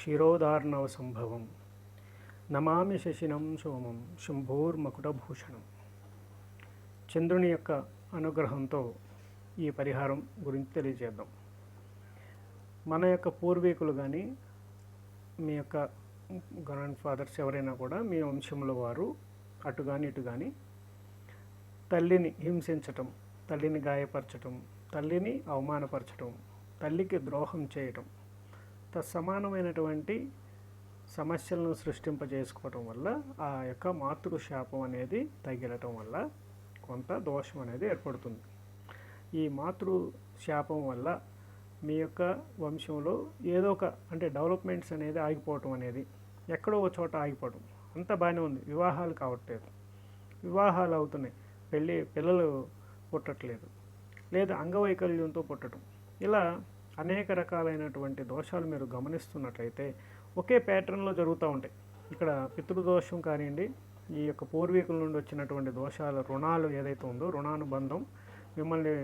క్షీరోదార్ణవ సంభవం నమామి శశినం సోమం శంభూర్మకుటభూషణం. చంద్రుని యొక్క అనుగ్రహంతో ఈ పరిహారం గురించి తెలియజేద్దాం. మన యొక్క పూర్వీకులు కానీ మీ యొక్క గ్రాండ్ ఫాదర్స్ ఎవరైనా కూడా మీ వంశంలో వారు అటు కానీ ఇటు కానీ తల్లిని హింసించటం తల్లిని గాయపరచటం తల్లిని అవమానపరచటం తల్లికి ద్రోహం చేయటం సమానమైనటువంటి సమస్యలను సృష్టింపజేసుకోవటం వల్ల ఆ యొక్క మాతృ శాపం అనేది తగిలటం వల్ల కొంత దోషం అనేది ఏర్పడుతుంది. ఈ మాతృ శాపం వల్ల మీ యొక్క వంశంలో ఏదో ఒక అంటే డెవలప్మెంట్స్ అనేది ఆగిపోవటం అనేది ఎక్కడో ఒక చోట ఆగిపోవటం అంత బాగానే ఉంది. వివాహాలు కావట్లేదు. వివాహాలు అవుతున్నాయి. పెళ్ళి పిల్లలు పుట్టట్లేదు. లేదా అంగవైకల్యంతో పుట్టడం ఇలా అనేక రకాలైనటువంటి దోషాలు మీరు గమనిస్తున్నట్లయితే ఒకే ప్యాటర్న్లో జరుగుతూ ఉంటాయి. ఇక్కడ పితృదోషం కానివ్వండి ఈ యొక్క పూర్వీకుల నుండి వచ్చినటువంటి దోషాల రుణాలు ఏదైతే ఉందో రుణానుబంధం మిమ్మల్ని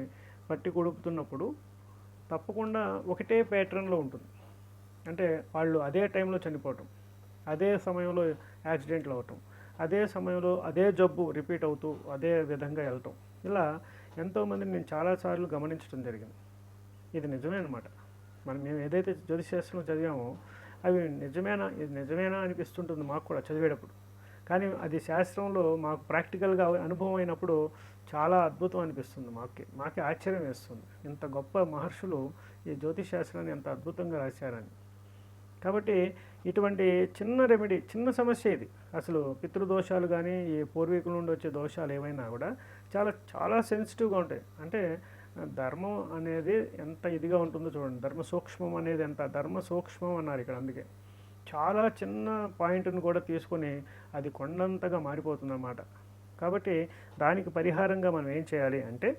పట్టి కొడుకుతున్నప్పుడు తప్పకుండా ఒకటే ప్యాటర్న్లో ఉంటుంది. అంటే వాళ్ళు అదే టైంలో చనిపోవటం అదే సమయంలో యాక్సిడెంట్లు అవటం అదే సమయంలో అదే జబ్బు రిపీట్ అవుతూ అదే విధంగా వెళ్ళటం ఇలా ఎంతోమందిని నేను చాలాసార్లు గమనించడం జరిగింది. ఇది నిజమే అనమాట మనం మేము ఏదైతే జ్యోతిశాస్త్రం చదివామో అవి నిజమేనా? ఇది నిజమేనా అనిపిస్తుంటుంది మాకు కూడా చదివేటప్పుడు. కానీ అది శాస్త్రంలో మాకు ప్రాక్టికల్గా అనుభవం అయినప్పుడు చాలా అద్భుతం అనిపిస్తుంది మాకు మాకే ఆశ్చర్యం వేస్తుంది. ఇంత గొప్ప మహర్షులు ఈ జ్యోతిష్ శాస్త్రాన్ని ఎంత అద్భుతంగా రాశారని. కాబట్టి ఇటువంటి చిన్న రెమెడీ చిన్న సమస్య ఇది. అసలు పితృదోషాలు కానీ ఈ పూర్వీకుల నుండి వచ్చే దోషాలు ఏమైనా కూడా చాలా చాలా సెన్సిటివ్గా ఉంటాయి. అంటే ధర్మం అనేది ఎంత ఇదిగా ఉంటుందో చూడండి. ధర్మ సూక్ష్మం అనేది ఎంత? ధర్మ సూక్ష్మం అన్నారు ఇక్కడ అందుకే. చాలా చిన్న పాయింట్ను కూడా తీసుకొని అది కొండంతగా మారిపోతుందన్నమాట. కాబట్టి దానికి పరిహారంగా మనం ఏం చేయాలి అంటే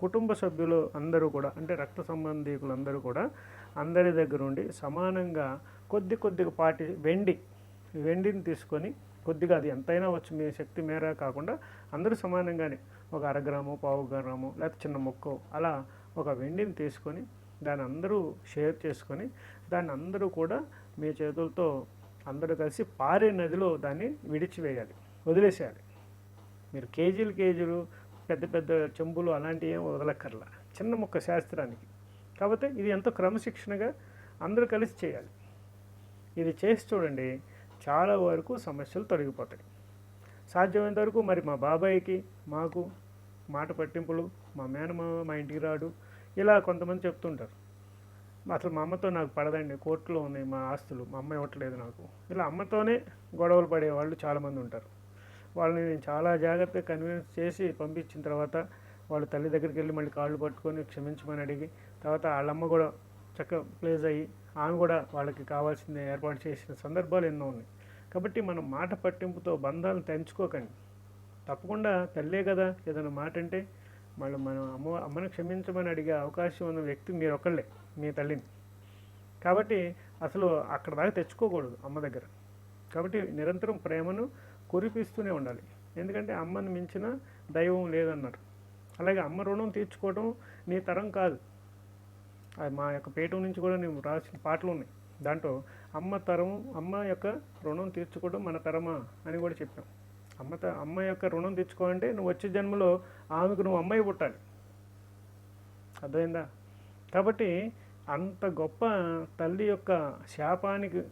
కుటుంబ సభ్యులు అందరూ కూడా అంటే రక్త సంబంధీకులు అందరూ కూడా అందరి దగ్గర ఉండి సమానంగా కొద్ది కొద్దిగా పాటి వెండి వెండిని తీసుకొని కొద్దిగా అది ఎంతైనా వచ్చు మీ శక్తి మేర కాకుండా అందరూ సమానంగానే ఒక అరగ్రాము పావు గ్రాము లేకపోతే చిన్న మొక్క అలా ఒక వెండిని తీసుకొని దాన్ని అందరూ షేర్ చేసుకొని దాన్ని అందరూ కూడా మీ చేతులతో అందరూ కలిసి పారే నదిలో దాన్ని విడిచివేయాలి వదిలేసేయాలి. మీరు కేజీలు కేజీలు పెద్ద పెద్ద చెంబులు అలాంటివి ఏం వదలక్కర్లా చిన్న మొక్క శాస్త్రానికి. కాకపోతే ఇది ఎంతో క్రమశిక్షణగా అందరూ కలిసి చేయాలి. ఇది చేసి చూడండి చాలా వరకు సమస్యలు తొలగిపోతాయి. సాధ్యమైనంత వరకు మరి మా బాబాయ్కి మాకు మాట పట్టింపులు మా మేనమామ మా ఇంటికి రాడు ఇలా కొంతమంది చెప్తుంటారు. అసలు మా అమ్మతో నాకు పడదండి కోర్టులో ఉన్నాయి మా ఆస్తులు మా అమ్మ ఇవ్వట్లేదు నాకు. ఇలా అమ్మతోనే గొడవలు పడేవాళ్ళు చాలామంది ఉంటారు. వాళ్ళని నేను చాలా జాగ్రత్తగా కన్విన్స్ చేసి పంపించిన తర్వాత వాళ్ళ తల్లి దగ్గరికి వెళ్ళి మళ్ళీ కాళ్ళు పట్టుకొని క్షమించమని అడిగి తర్వాత వాళ్ళమ్మ కూడా చక్కగా ప్లేస్ అయ్యి ఆమె కూడా వాళ్ళకి కావాల్సింది ఏర్పాటు చేసిన సందర్భాలు ఎన్నో ఉన్నాయి. కాబట్టి మనం మాట పట్టింపుతో బంధాలను తెంచుకోకండి. తప్పకుండా తల్లే కదా ఏదైనా మాట అంటే మళ్ళీ మనం అమ్మ అమ్మను క్షమించమని అడిగే అవకాశం ఉన్న వ్యక్తి మీరు ఒకళ్ళే మీ తల్లిని. కాబట్టి అసలు అక్కడ దాకా తెచ్చుకోకూడదు అమ్మ దగ్గర. కాబట్టి నిరంతరం ప్రేమను కురిపిస్తూనే ఉండాలి. ఎందుకంటే అమ్మని మించిన దైవం లేదన్నారు. అలాగే అమ్మ రుణం తీర్చుకోవడం నీ తరం కాదు. అది మా యొక్క పేట నుంచి కూడా నేను రాసిన పాటలు ఉన్నాయి. దాంట్లో అమ్మ తరం అమ్మ యొక్క రుణం తీర్చుకోవడం మన తరమా అని కూడా చెప్పాం. అమ్మ త అమ్మ యొక్క రుణం తీర్చుకోవాలంటే నువ్వు వచ్చే జన్మలో ఆమెకు నువ్వు అమ్మాయి పుట్టాలి. అర్థమైందా? కాబట్టి అంత గొప్ప తల్లి యొక్క శాపానికి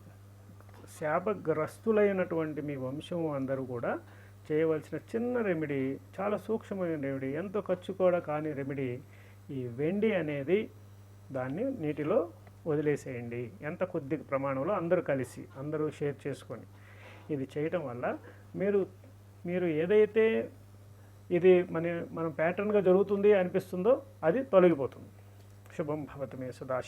శాపగ్రస్తులైనటువంటి మీ వంశం అందరూ కూడా చేయవలసిన చిన్న రెమెడీ చాలా సూక్ష్మమైన రెమెడీ ఎంతో ఖర్చు కూడా కాని రెమెడీ ఈ వెండి అనేది దాన్ని నీటిలో వదిలేసేయండి. ఎంత కొద్ది ప్రమాణంలో అందరూ కలిసి అందరూ షేర్ చేసుకొని ఇది చేయటం వల్ల మీరు మీరు ఏదైతే ఇది మన మనం ప్యాటర్న్గా జరుగుతుంది అనిపిస్తుందో అది తొలగిపోతుంది. శుభం భవతమే సదా